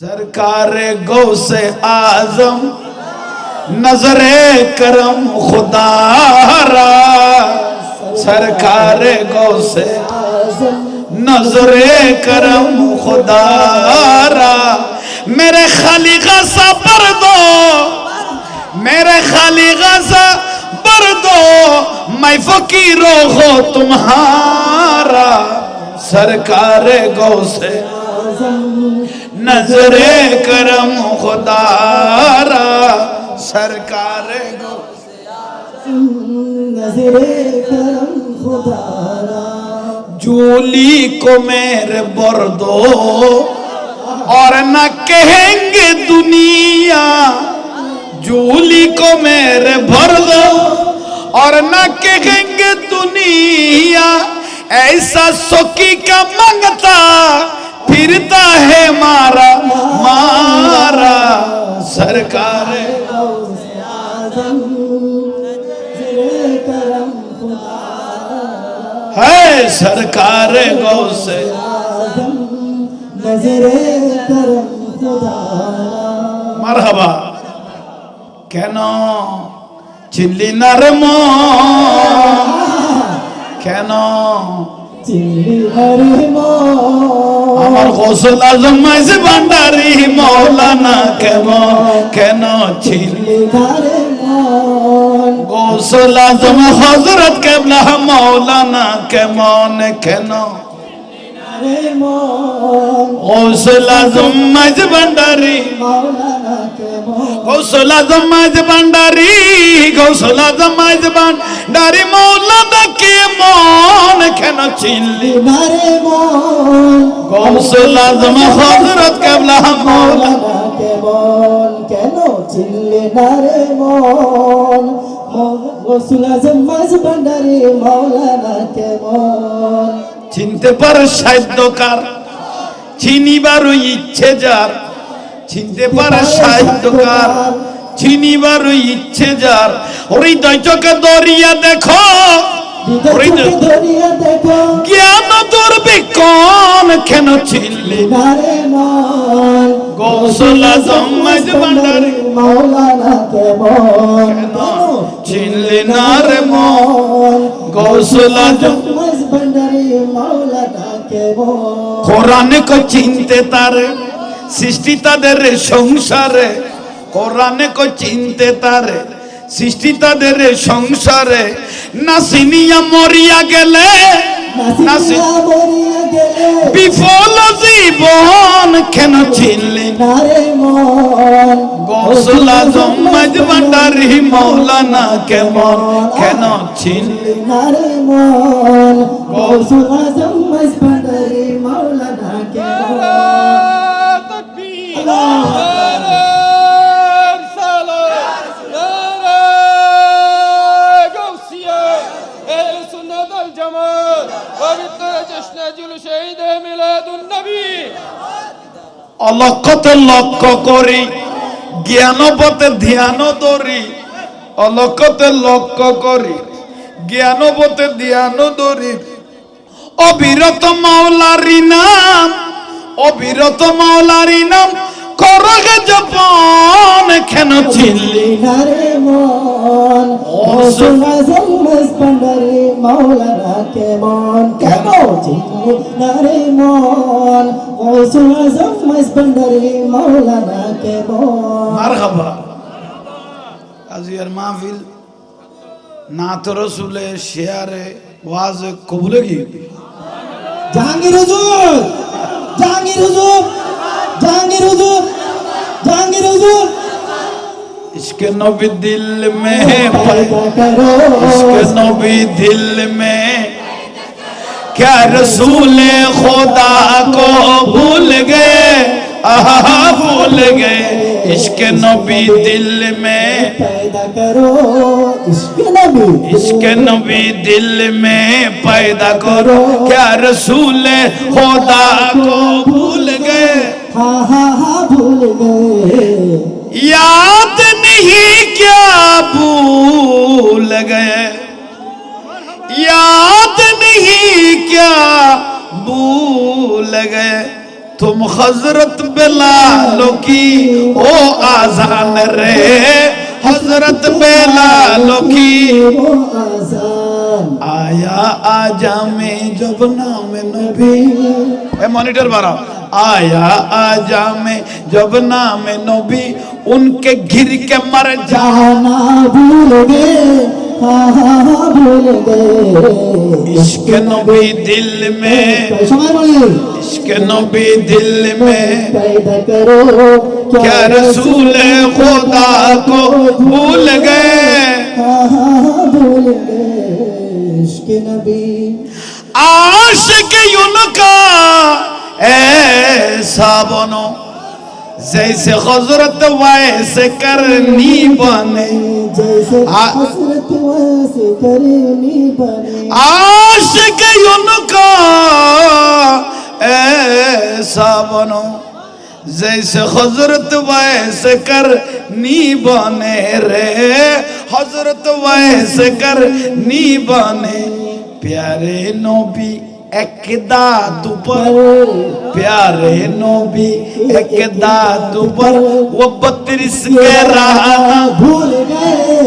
سرکار گو سے آزم نظر کرم خدا را۔ سرکار گو سے نظر کرم خدا را۔ میرے خالق پر دو، میرے خالق پر دو۔ میں فقیر ہو تمہارا۔ سرکار گو سے نظر کرم خدا را سرکار گو۔ نظر کرم خدا را۔ جولی کو میر بردو اور نہ کہیں گے دنیا جولی کو میر بردو اور نہ کہیں گے دنیا۔ ایسا سکی کا منگتا پھرتا ہے सरकार गौ से आजम नजरे करम खुदारा মারহাবা কেন চিনলি না রে মন কেন চিল্লি হরি আমার গোসল আজম মাঝে ভান্ডারি মৌলানা কেমন কেন চিনলি ধারে মন গোসল আজম হজরত কেবলা মৌলানা কেমন কেন? গোসল আজম মাঝে ভান্ডারি গৌসল আজম মাঝে ভান্ডারি গৌসল আজম মাঝে ভান্ডারি, মৌলানা কেমন কেন মন? গৌসল আজম হজরত কেবলা মৌলানা কেমন কেন চিনলে না রে মন। রসুল আজম মাঝ ভান্ডারি মাওলানা কেমন? চিনতে পারে সাহিত্যকার চিনিবার ইচ্ছে যার। চিনতে পারে সাহিত্যকার চিনিবার ইচ্ছে যার। হৃদয় চোখে দরিয়া দেখো। জ্ঞান দুর্বিক্ষণ কেন চিনলি? না রে মন। গৌসল আজম মাঝ ভান্ডারি মাওলানা কেমন? কেন চিনলি না রে মন। গৌসল আজম মাঝ ভান্ডারি মাওলানা কেমন? কোরআনে কো চিনতে তারে সৃষ্টি তাদের সংসারে। কোরআনে কো চিনতে তারে সৃষ্টি তাদের সংসারে। নাসিনিয়া মরিয়া গেলে নাসি মরিয়া গেলে। বিফল জীবন কেন চিনলি নারে মন। গৌসল আজম মাঝ ভান্ডারি মৌলানা কেমন? কেন চিনলি নারে মন। গৌসুল আজম মাঝ ভান্ডারি মাওলানা কেমন? অলক্ষতে লক্ষ্য করি জ্ঞান পথে ধ্যান ধরি, অলক্ষতে লক্ষ্য করি জ্ঞান পথে ধ্যান ধরি। অবিরত মাওলারি নাম, অবিরত মাওলারি নাম করগে জপন কেন চিনলি নারে মন গৌসুল আজম মাঝ ভান্ডারি মাওলানা কেমন? কেন চিনলি নারে মন গৌসুল আজম মাঝ মাওলানা কেমন? মারহাবা। আজিয়ার মাহফিল নাত রসুলে শেয়ারে ওয়াজ কবুলে গিয়ে। জাহাঙ্গীর হুজুর জাহাঙ্গীর হুজুর। জাহাঙ্গীর হুজুর জাহাঙ্গীর হুজুর इसके नबी दिल में पैदा करो इसके नबी दिल में क्या रसूल खुदा को भूल गए आहा भूल गए इसके नबी दिल में पैदा करो इश्क नबी इसके नबी दिल में पैदा करो क्या रसूल खुदा को भूल गए بھول گئے یاد نہیں کیا بھول گئے؟ یاد نہیں کیا بھول گئے؟ تم حضرت بلالو کی، او آزان رہے حضرت بلالو کی۔ او آزان آیا آجا میں جب نام نبی اے مانیٹر بارا آیا آجا میں جب نام نبی ان کے گھر کے مر جانا بھول گئے عشق نبی دل میں عشق نبی دل میں۔ پیدا کرو کیا رسول خدا کو بھول گئے؟ عشق نبی۔ عاشق یونکہ हाँ भूल गए इश्क नबी आशिक उनका ऐसा बनो जैसे हजरत वैसे करनी बने जैसे आ- हसरत वैसे करनी बने आशिक उनका ऐसा बनो जैसे हजरत वैसे कर नी बने रे हजरत वैसे कर नी बने प्यारे नबी اکدا دوبر پیارے نوبی اکدا دوبر وہ بطرس کے راہ۔ بھول گئے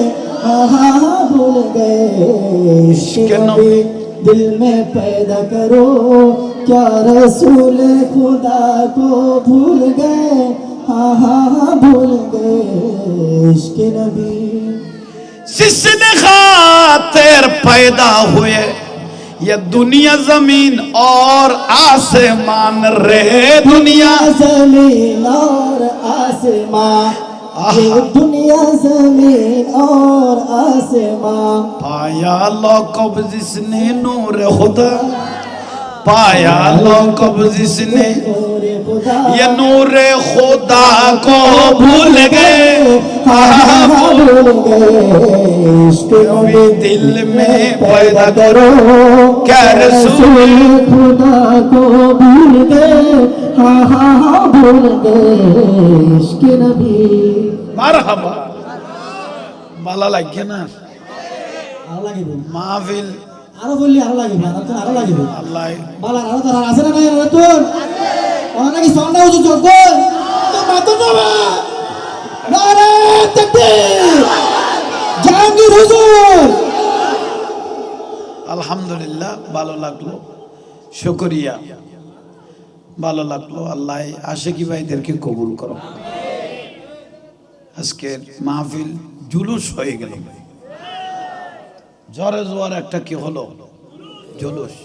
ہاں بھول گئے۔ عشق نبی۔ دل میں پیدا کرو۔ کیا رسول خدا کو بھول گئے؟ ہاں ہاں بھول گئے۔ عشق نبی۔ جس نے خاطر پیدا ہوئے یا دنیا زمین اور آسمان رہے دنیا۔ زمین اور آسمان۔ دنیا زمین اور آسمان۔ پایا اللہ قبض اس نے نور خدا۔ पाया लौकब जिसने नूरे खुदा ये नूर खुदा को भूल गए हाँ भूल गए इश्क नबी दिल में पैदा करो क्या रसूल खुदा को भूल गए हाँ हाँ हाँ भूल गए इश्क नबी মারহাবা ভালো লাগছে না আরো লাগিব মাহফিল আরও বললি আরও লাগিব আর আল্লাহ। বালা আরও তো আছে না নাই নতুন? ওনা নাকি সন্ধ্যা উজু তো মাতো নারে তাকবীর জাহাঙ্গীর হুজুর! আলহামদুলিল্লাহ ভালো লাগল। শুকরিয়া। ভালো লাগল আল্লাহ আশেকি ভাইদেরকে কবুল করো। আজকের মাহফিল জুলুস হয়ে গেল। জোরে জোয়ার ایک ٹکی হলো? جلوش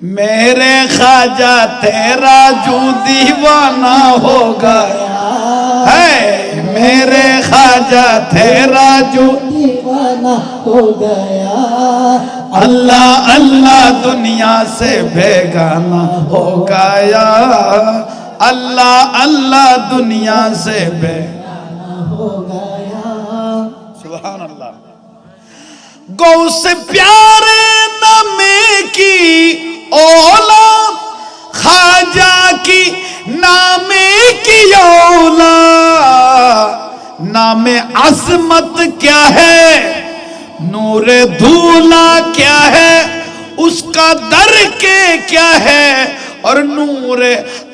میرے خواجہ تیرا جو دیوانہ ہو گیا میرے خواجہ تیرا جو دیوانہ ہو گیا اللہ اللہ دنیا سے بیگانہ ہو گیا اللہ اللہ دنیا سے بیگانہ گو سے پیارے نامے کی اولا خواجہ کی نامے کی اولا نام عظمت کیا ہے؟ نور دھولا کیا ہے؟ اس کا در کے کیا ہے؟ اور نور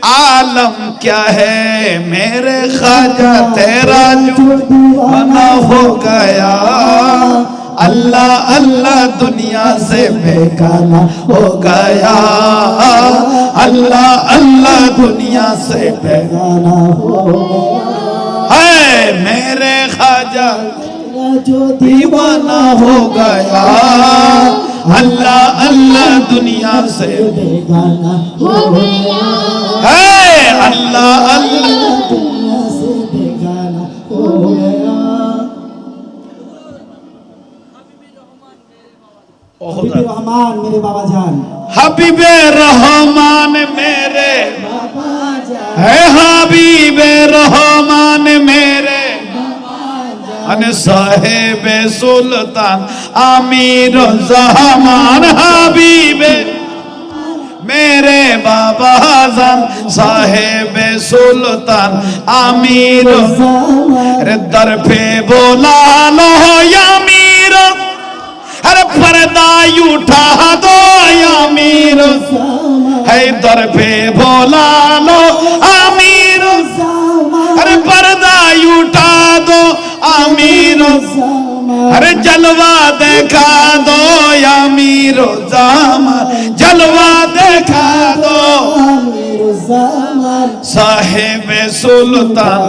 عالم کیا ہے؟ میرے خواجہ، تیرا جو بنا ہو گیا۔ اللہ اللہ دنیا سے بیگانہ ہو گیا۔ اللہ اللہ دنیا سے بیگانہ ہو اے میرے خواجہ جو دیوانہ ہو گیا۔ اللہ اللہ دنیا سے بیکانا ہو گیا۔ اے اللہ اللہ رحمان میرے بابا جان۔ حبیب رحمان میرے۔ بابا جان۔ اے حبیب رحمان میرے۔ ان صاحب سلطان امیر زمان حبیب۔ میرے بابا زن صاحب سلطان امیر۔ در پہ بولا لو یا রসুল হে দরবে ভোলানো আমির। আরে পর্দা উঠা দো, আমির। আরে জলওয়া দেখা দো, আমির জামা। জলওয়া দেখা দো। আমির জামা সাহেব সুলতান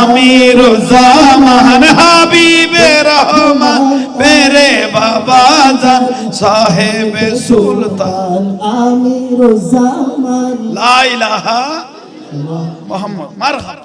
আমির জামান হাবিবে রহমান, মেরে বাবা জান, সাহেব সুলতান আমির জামান লা ইলাহা মারহাবা।